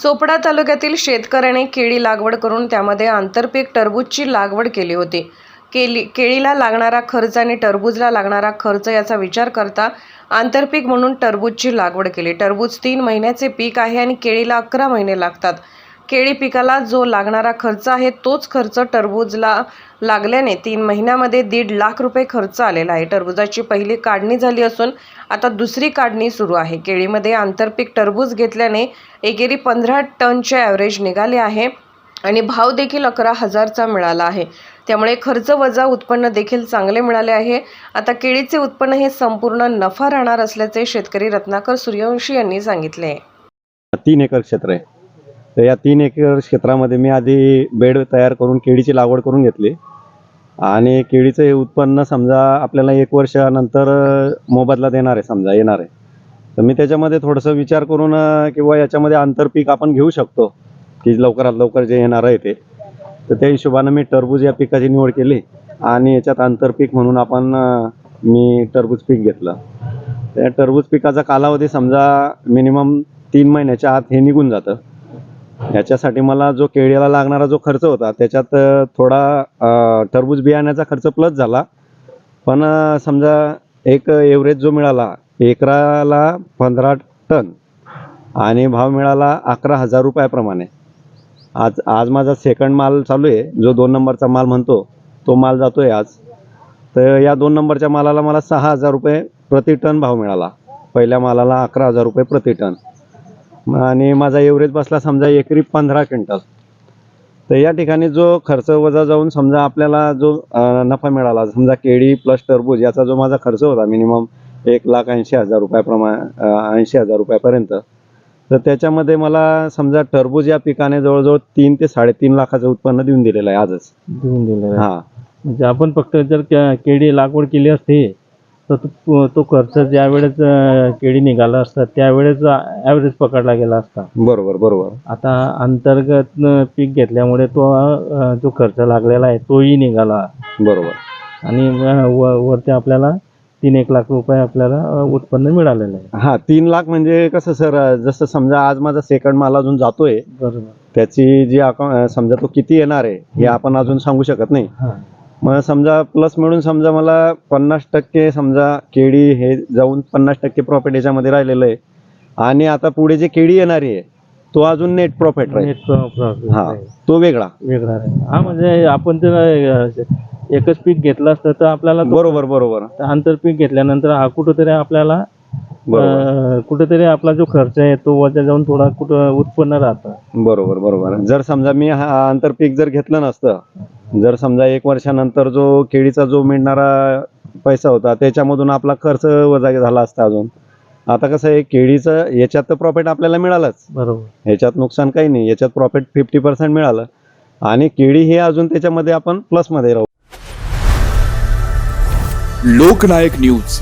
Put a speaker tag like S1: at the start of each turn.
S1: चोपडा तालुक्यातील शेतकऱ्याने केळी लागवड करून त्यामध्ये आंतरपीक टरबूजची लागवड केली होती. केली केळीला लागणारा खर्च आणि टरबूजला लागणारा खर्च याचा विचार करता आंतरपीक म्हणून टरबूजची लागवड केली. टरबूज तीन महिन्याचे पीक आहे आणि केळीला अकरा महिने लागतात. केळी पिकाला जो लागणारा खर्च आहे तोच खर्च टरबूजला लागल्याने तीन महिन्यामध्ये दीड लाख रुपये खर्च आलेला आहे. टरबूजाची पहिली काढणी झाली असून आता दुसरी काढणी सुरू आहे. केळीमध्ये आंतरपीक टरबूज घेतल्याने एकेरी पंधरा टनचे ॲव्हरेज निघाले आहे आणि भाव देखील अकरा हजारचा मिळाला आहे. त्यामुळे खर्च वजा उत्पन्न देखील चांगले मिळाले आहे. आता केळीचे उत्पन्न हे संपूर्ण नफा राहणार असल्याचे शेतकरी रत्नाकर सूर्यवंशी यांनी सांगितले
S2: तीन एकर क्षेत्र आहे. तर या तीन एकर क्षेत्रामध्ये मी आधी बेड तयार करून केळीची लागवड करून घेतली. आणि केळीचं हे उत्पन्न समजा आपल्याला एक वर्षानंतर मोबदला देणार आहे समजा येणार आहे. तर मी त्याच्यामध्ये थोडंसं विचार करून किंवा याच्यामध्ये आंतरपीक आपण घेऊ शकतो की लवकरात लवकर जे येणार आहे ते. तर त्या हिशोबानं मी टरबूज या पिकाची निवड केली आणि याच्यात आंतरपीक म्हणून आपण मी टरबूज पीक घेतलं. त्या टरबूज पिकाचा कालावधी समजा मिनिमम तीन महिन्याच्या आत हे निघून जातं. याच्यासाठी मला जो केळीला लागणारा जो खर्च होता त्याच्यात थोडा टरबूज बियाण्याचा खर्च प्लस झाला. पण समजा एक एव्हरेज जो मिळाला एकराला पंधरा टन आणि भाव मिळाला अकरा हजार रुपयाप्रमाणे. आज आज माझा सेकंड माल चालू आहे जो दोन नंबरचा माल म्हणतो तो माल जातो आहे आज. तर या दोन नंबरच्या मालाला मला सहा हजार रुपये प्रति टन भाव मिळाला. पहिल्या मालाला अकरा हजार रुपये प्रति टन. आणि माझा एव्हरेज बसला समजा एकरी पंधरा क्विंटल तर या ठिकाणी जो खर्च वजा जाऊन समजा आपल्याला जो नफा मिळाला समजा केळी प्लस टरबूज याचा जो माझा खर्च होता मिनिमम एक लाख ऐंशी हजार रुपयाप्रमाणे ऐंशी हजार रुपयापर्यंत तर त्याच्यामध्ये मला समजा टरबूज या पिकाने जवळजवळ तीन ते साडेतीन लाखाचं उत्पन्न देऊन दिलेलं आहे आजच.
S3: देऊन दिलेला आहे.
S2: हां.
S3: म्हणजे आपण फक्त जर केळी लागवड केली असते तर तो तो खर्च ज्या वेळेस केळी निघाला असता त्यावेळेस ॲव्हरेज पकडला गेला असता.
S2: बरोबर बरोबर.
S3: आता अंतर्गत पीक घेतल्यामुळे तो जो खर्च लागलेला आहे तोही निघाला.
S2: बरोबर.
S3: आणि वरती आपल्याला तीन एक लाख रुपये आपल्याला उत्पन्न मिळालेलं आहे.
S2: हा तीन लाख म्हणजे कसं सर जसं समजा आज माझा सेकंड माल अजून जातोय
S3: बरोबर.
S2: त्याची जी अकाउंट समजा तो किती येणार आहे हे आपण अजून सांगू शकत नाही. मग समजा प्लस मिळून समजा मला पन्नास टक्के समजा केळी हे जाऊन पन्नास टक्के प्रॉफिट याच्यामध्ये राहिलेलं आहे. आणि आता पुढे जे केळी येणारी आहे तो अजून नेट प्रॉफिट राहील.
S3: नेट प्रॉफिट
S2: हा. तो वेगळा.
S3: वेगळा हा म्हणजे आपण जर अं, एकच पीक घेतलं असतं तर आपल्याला तो
S2: बरोबर बरोबर.
S3: आंतरपीक घेतल्यानंतर हा कुठंतरी आपल्याला कुठंतरी आपला जो खर्च आहे तो वजा जाऊन थोडा कुठं उत्पन्न राहतं.
S2: बरोबर बरोबर. जर समजा मी हा आंतरपीक जर घेतलं नसतं जर समजा एक वर्षानंतर जो केळीचा जो मिळणारा पैसा होता त्याच्यामधून आपला खर्च वजा झाला असता अजून. आता कसं आहे केळीचं याच्यात तर प्रॉफिट आपल्याला मिळालंच.
S3: बरोबर.
S2: ह्याच्यात नुकसान काही नाही याच्यात प्रॉफिट फिफ्टी पर्सेंट मिळालं. आणि केळी हे अजून त्याच्यामध्ये आपण प्लसमध्ये राहू.
S4: लोकनायक न्यूज.